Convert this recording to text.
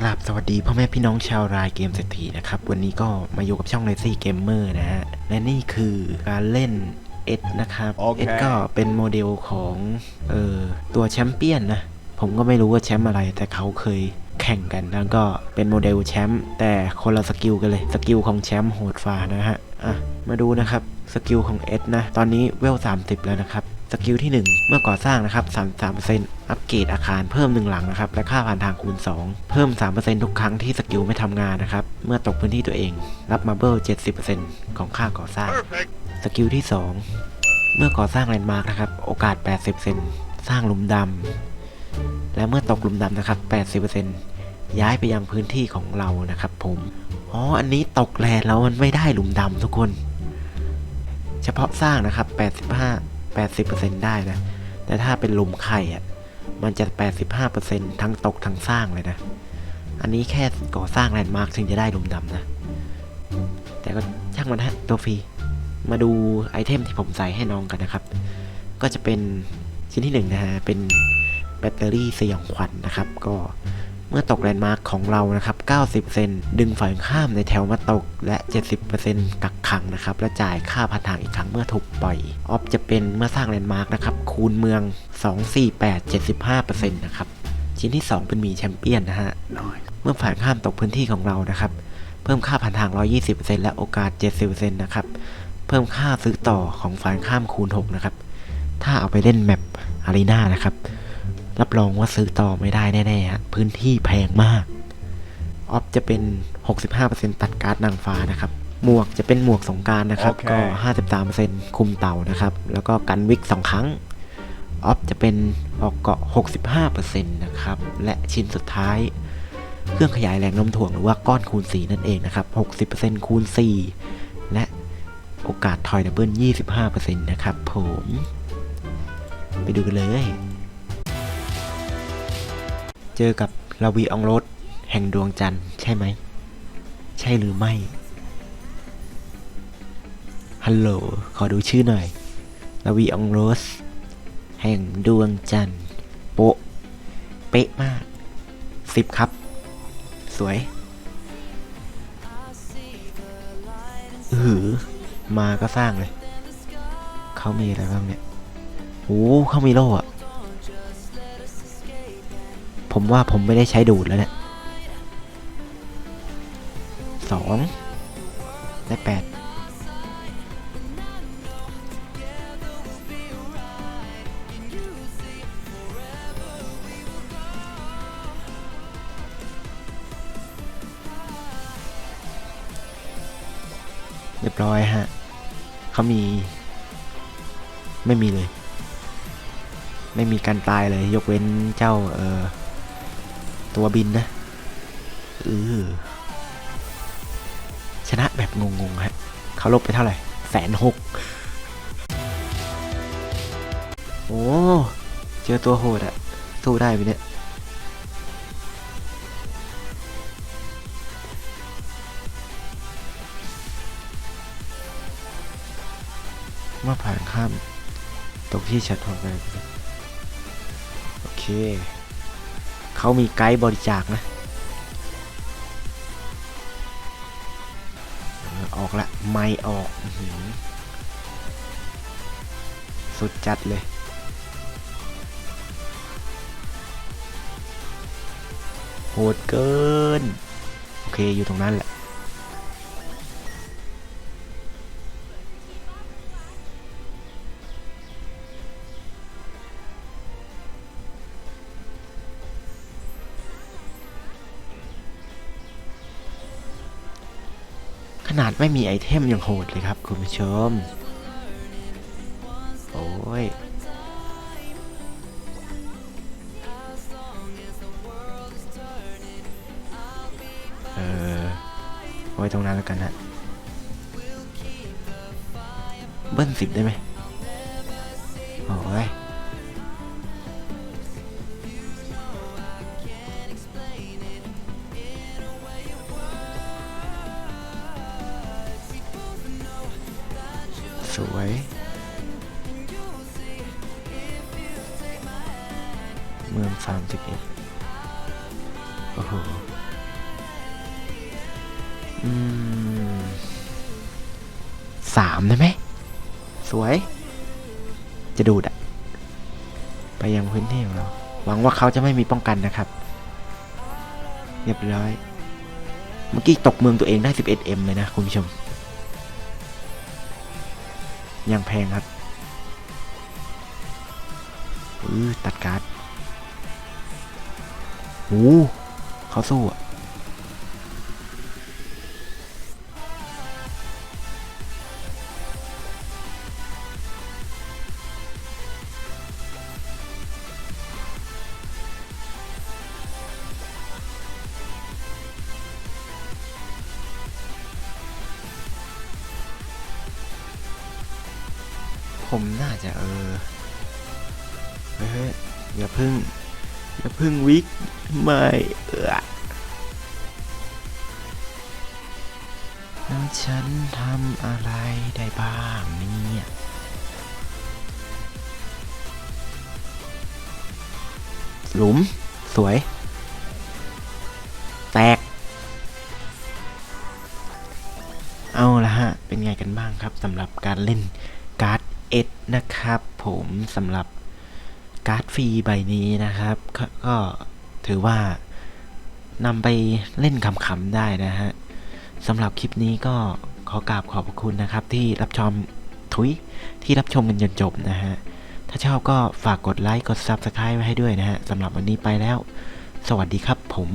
ดีพ่อแม่พี่น้องชาวรายเกมเศรษฐีนะครับ วันนี้ก็มาอยู่กับช่อง Lazy Gamer นะฮะ และนี่คือการเล่นเอสนะครับโอเคเอสก็เป็นโมเดลของเอ่อตัวแชมเปี้ยนนะ ผมก็ไม่รู้ว่าแชมป์อะไร แต่เขาเคยแข่งกันแล้วก็เป็นโมเดลแชมป์แต่คนละสกิลกันเลย สกิลของแชมป์โหดฟ้านะฮะ อะ มาดูนะครับ สกิลของเอสนะ ตอนนี้เวล 30 แล้วนะครับ สกิลที่ 1 เมื่อก่อสร้างนะครับ 33%อัปเกรดอาคารเพิ่ม 1 หลังนะครับ และค่าผ่านทางคูณ 2 เพิ่ม 3%ทุกครั้งที่สกิลไม่ทำงานนะครับ เมื่อตกพื้นที่ตัวเอง รับมาเบิล70%ของค่าก่อสร้าง สกิลที่ 2 เมื่อก่อสร้างแลนด์มาร์กนะครับ โอกาส 80%สร้างหลุมดำ และเมื่อตกหลุมดำนะครับ 80%ย้ายไปยังพื้นที่ของเรานะครับ ผม อ๋อ อันนี้ตกแลนด์แล้วมันไม่ได้หลุมดำทุกคน เฉพาะสร้างนะครับ 85 80%ได้นะ แต่ถ้าเป็นหลุมไข่อะมันจะ 85%ทั้งตกทั้งสร้างเลยนะ อันนี้แค่ก่อสร้างแลนด์มาร์กถึงจะได้หลุมดำนะ แต่ก็ช่างมันฮะตัวฟรี มาดูไอเทมที่ผมใส่ให้น้องกันนะครับ ก็จะเป็นชิ้นที่หนึ่งนะฮะ เป็นแบตเตอรี่สยองขวัญนนะครับ ก็ เมื่อตกแลนด์มาร์คของเรานะครับ 90%ดึงฝ่ายข้ามในแถวมาตก และ 70%กักขังนะครับ และจ่ายค่าพันทางอีกครั้งเมื่อถูกปล่อย ออฟจะเป็นเมื่อสร้างแลนด์มาร์คนะครับ คูณเมือง 248 75%นะครับ ชิ้นที่ 2 เป็นหมีแชมเปี้ยนนะฮะ เมื่อฝ่ายข้ามตกพื้นที่ของเรานะครับ เพิ่มค่าพันทาง 120%และโอกาส 70%นะครับ เพิ่มค่าซื้อต่อของฝ่ายข้ามคูณ 6 นะครับ ถ้าเอาไปเล่นแมปอารีนานะครับ รับรองว่าซื้อต่อไม่ได้แน่ๆฮะพื้นที่แพงมากออฟจะเป็น 65%ตัดการ์ดนางฟ้านะครับ หมวกจะเป็นหมวกสงกรารนะครับโอเคก็ 53%คุมเต่านะครับ แล้วก็กันวิก 2 ครั้ง ออฟจะเป็นออกเกาะ 65%นะครับ และชิ้นสุดท้าย เครื่องขยายแรงโน้มถ่วงหรือว่าก้อนคูณ 4 นั่นเองนะครับ 60%คูณ 4 และโอกาสทอยดับเบิล 25%นะครับผม ไปดูกันเลย เจอกับลาวีอองโรสแห่งดวงจันทร์ใช่ไหม ใช่หรือไม่ ฮัลโหล ขอดูชื่อหน่อยลาวีอองโรสแห่งดวงจันทร์โป๊ะ เป๊ะมากสิบครับ สวยอือ มาก็สร้างเลย เขามีอะไรบ้างเนี่ยโอ้เขามีโล่อะ ผมว่าผมไม่ได้ใช้ดูดแล้วเนี่ยสองได้แปดเรียบร้อยฮะ เขามี ไม่มีเลย ไม่มีการตายเลย ยกเว้นเจ้า เออ ตัวบินนะเออชนะแบบงงๆฮะเขาลบไปเท่าไหร่แสนหกโอ้เจอตัวโหดอะสู้ได้ไหมเนี่ยเมื่อผ่านข้ามตกที่ชัดพอไปโอเค เขามีไกด์บริจาคนะออกละไม่ออกสุดจัดเลยโหดเกิน โอเคอยู่ตรงนั้นแหละ นาดไม่มีไอเทมยังโหดเลยครับคุณผู้ชม โอ้ยเออไว้ตรงนั้นแล้วกันฮะเบิ้ลสิบได้ไหมโอ้ย สวยเมืองสามสิบเอ็ดโอ้โห อืมสามได้ไหม สวย จะดูดอะไปยังพื้นที่ของเรา หวังว่าเขาจะไม่มีป้องกันนะครับ เรียบร้อย เมื่อกี้ตกเมืองตัวเองได้ 11M เลยนะคุณผู้ชม ยังแพงครับอือตัดการ์ดโอ้เขาสู้อะ ผมน่าจะเออเฮ้ยอย่าพึ่ง อย่าพึ่งวิกไม่เออแล้วฉันทำอะไรได้บ้างเนี่ยหลุม สวย แตก เอาละฮะ เป็นไงกันบ้างครับสำหรับการเล่น การ์ดเอ็ดนะครับผมสำหรับการ์ดฟรีใบนี้นะครับกก็ถือว่านำไปเล่นขำๆได้นะฮะสำหรับคลิปนี้ก็ขอกราบขอบพระคุณนะครับ ที่รับชมทุยที่รับชมกันจนจบนะฮะ ถ้าชอบก็ฝากกดไลค์กด Subscribe ไว้ให้ด้วยนะฮะสำหรับวันนี้ไปแล้ว สวัสดีครับผม